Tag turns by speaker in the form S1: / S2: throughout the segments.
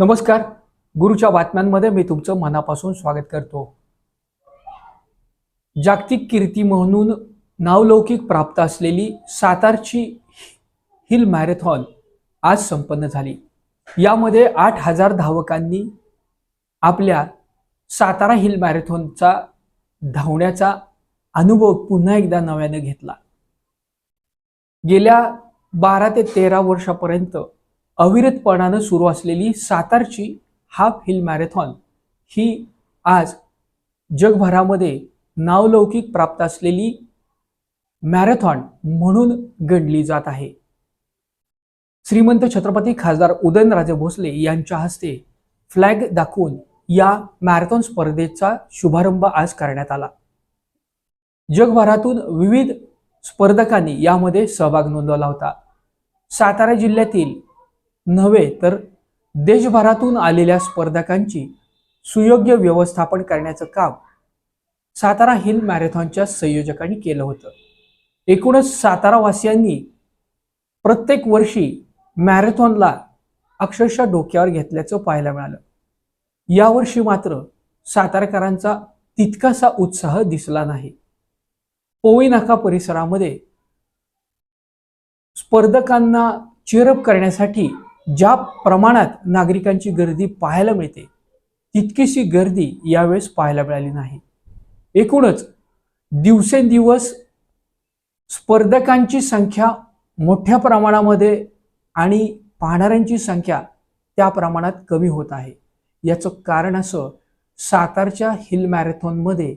S1: नमस्कार. गुरुच्या बातम्यांमध्ये मी तुमचं मनापासून स्वागत करतो. जागतिक कीर्ती म्हणून नावलौकिक प्राप्त असलेली सातारची हिल मॅरेथॉन आज संपन्न झाली. यामध्ये आठ हजार धावकांनी आपल्या सातारा हिल मॅरेथॉनचा धावण्याचा अनुभव पुन्हा एकदा नव्याने घेतला. गेल्या बारा ते तेरा वर्षापर्यंत अविरतपणानं सुरू असलेली सातारची हाफ हिल मॅरेथॉन ही आज जगभरामध्ये नावलौकिक प्राप्त असलेली मॅरेथॉन म्हणून गणली जात आहे. श्रीमंत छत्रपती खासदार उदयनराजे भोसले यांच्या हस्ते फ्लॅग दाखवून या मॅरेथॉन स्पर्धेचा शुभारंभ आज करण्यात आला. जगभरातून विविध स्पर्धकांनी यामध्ये सहभाग नोंदवला होता. सातारा जिल्ह्यातील नव्हे तर देशभरातून आलेल्या स्पर्धकांची सुयोग्य व्यवस्थापन करण्याचं काम सातारा हिल मॅरेथॉनच्या संयोजकांनी केलं होतं. एकूणच सातारावासियांनी प्रत्येक वर्षी मॅरेथॉनला अक्षरशः डोक्यावर घेतल्याचं पाहायला मिळालं. यावर्षी मात्र सातारकरांचा तितकासा उत्साह दिसला नाही. पोवई नाका परिसरामध्ये स्पर्धकांना चिरप करण्यासाठी ज्या प्रमाणात नागरिकांची गर्दी पाहायला मिळते तितकीशी गर्दी यावेळेस पाहायला मिळाली नाही. एकूणच दिवसेंदिवस स्पर्धकांची संख्या मोठ्या प्रमाणामध्ये आणि पाहणाऱ्यांची संख्या त्या प्रमाणात कमी होत आहे. याचं कारण असं सातारच्या हिल मॅरेथॉनमध्ये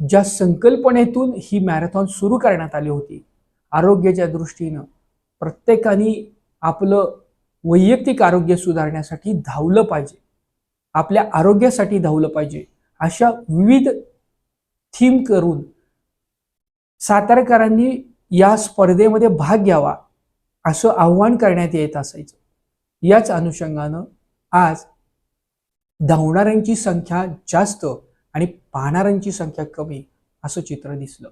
S1: ज्या संकल्पनेतून ही मॅरेथॉन सुरू करण्यात आली होती आरोग्याच्या दृष्टीनं प्रत्येकाने आपलं वैयक्तिक आरोग्य सुधारण्यासाठी धावलं पाहिजे. आपल्या आरोग्यासाठी धावलं पाहिजे. अशा विविध थीम करून सातारकरांनी या स्पर्धेमध्ये भाग घ्यावा असं आव्हान करण्यात येत असायचं. याच अनुषंगानं आज धावणाऱ्यांची संख्या जास्त आणि पाहणाऱ्यांची संख्या कमी असं चित्र दिसलं.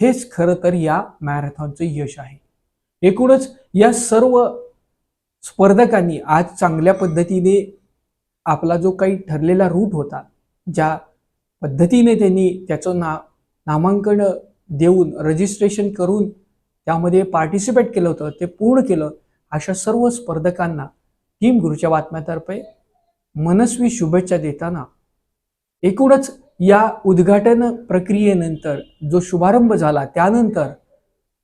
S1: हेच खरं तर या मॅरेथॉनचं यश आहे. एकूणच या सर्व स्पर्धकांनी आज चांगल्या पद्धतीने आपला जो काही ठरलेला रूट होता ज्या पद्धतीने त्यांनी त्याचं ना नामांकन देऊन रजिस्ट्रेशन करून त्यामध्ये पार्टिसिपेट केलं होतं ते पूर्ण केलं अशा सर्व स्पर्धकांना टीम गुरुच्या बातम्यातर्फे मनस्वी शुभेच्छा देताना एकूणच या उद्घाटन प्रक्रियेनंतर जो शुभारंभ झाला त्यानंतर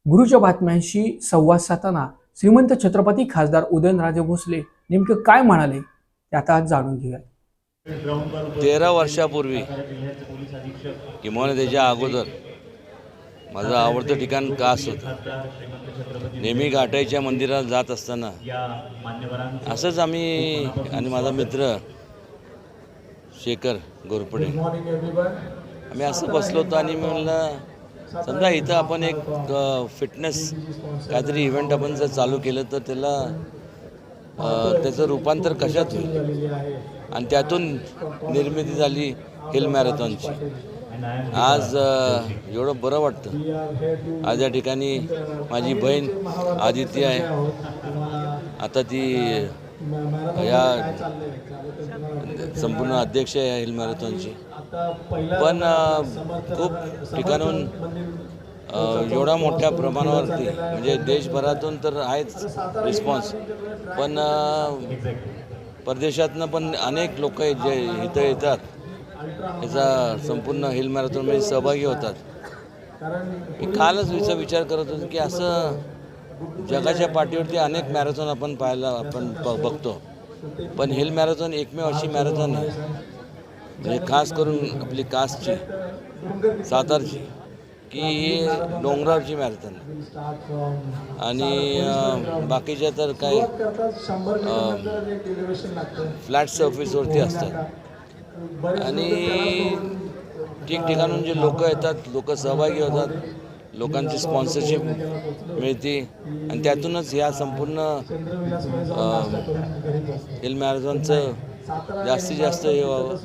S1: गुरुच्या बातम्यांशी संवाद साधताना श्रीमंत छत्रपती खासदार उदयनराजे भोसले नेमकं काय म्हणाले ते आता आज जाणून घेऊया
S2: तेरा वर्षापूर्वी किंवा त्याच्या अगोदर माझं आवडतं ठिकाण कास होतं नेहमी घाटाईच्या मंदिरात जात असताना असंच आम्ही आणि माझा मित्र शेखर गोरपडे आम्ही असं बसलो होतो आणि मी म्हणलं समजा इथं आपण एक फिटनेस काहीतरी इव्हेंट आपण जर चालू केलं तर त्याला त्याचं रूपांतर कशात होईल? आणि त्यातून निर्मिती झाली हिल मॅरेथॉनची. आज एवढं बरं वाटतं. आज या ठिकाणी माझी बहीण आदिती आहे. आता ती या संपूर्ण अध्यक्ष आहे हिल मॅरेथॉनची. पण खूप ठिकाणून अ, एवढा मोठ्या प्रमाणावरती म्हणजे देशभरातून तर आहेच रिस्पॉन्स. पण परदेशातनं पण अनेक लोक आहेत जे इथं येतात. याचा संपूर्ण हिल मॅरेथॉनमध्ये सहभागी होतात. मी कालच विचार करत होतो की असं जगाच्या पाठीवरती अनेक मॅरेथॉन आपण पाहायला आपण ब- बघतो. पण हिल मॅरेथॉन एकमेव अशी मॅरेथॉन आहे. म्हणजे खास करून आपली कासची सातारची की ही डोंगरावरची मॅरेथॉन आहे. आणि बाकीच्या तर काही फ्लॅट सर्फिसवरती असतात. आणि ठिकठिकाणून जे लोक येतात लोक सहभागी होतात. लोकांची स्पॉन्सरशिप मिळते. आणि त्यातूनच ह्या संपूर्ण हिल मॅरेथॉनचं जास्तीत जास्त हे व्हावं.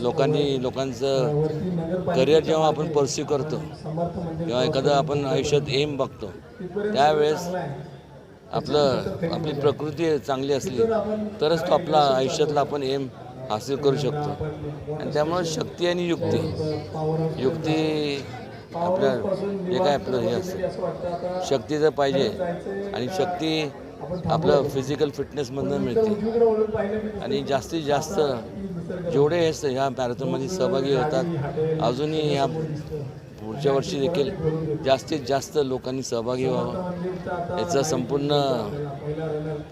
S2: लोकांनी लोकांचं करिअर जेव्हा आपण परस्यू करतो किंवा एखादं आपण आयुष्यात एम बघतो. त्यावेळेस आपलं आपली प्रकृती चांगली असली तरच तो आपला आयुष्यातला आपण एम हासिल करू शकतो. आणि त्यामुळं शक्ती आणि युक्ती. युक्ती आपल्या जे काय आपलं हे असतं. शक्ती जर पाहिजे आणि शक्ती आपलं फिजिकल फिटनेसमधनं मिळते. आणि जास्तीत जास्त जेवढे हे स- ह्या मॅरेथॉनमध्ये सहभागी होतात. अजूनही ह्या पुढच्या वर्षी देखील जास्तीत जास्त लोकांनी सहभागी व्हावं. याचं संपूर्ण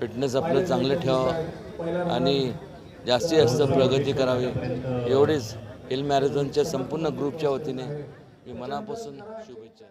S2: फिटनेस आपलं चांगलं ठेवावं. आणि जास्तीत जास्त प्रगती करावी. एवढीच हिल मॅरेथॉनच्या संपूर्ण ग्रुपच्या वतीने मी मनापासून शुभेच्छा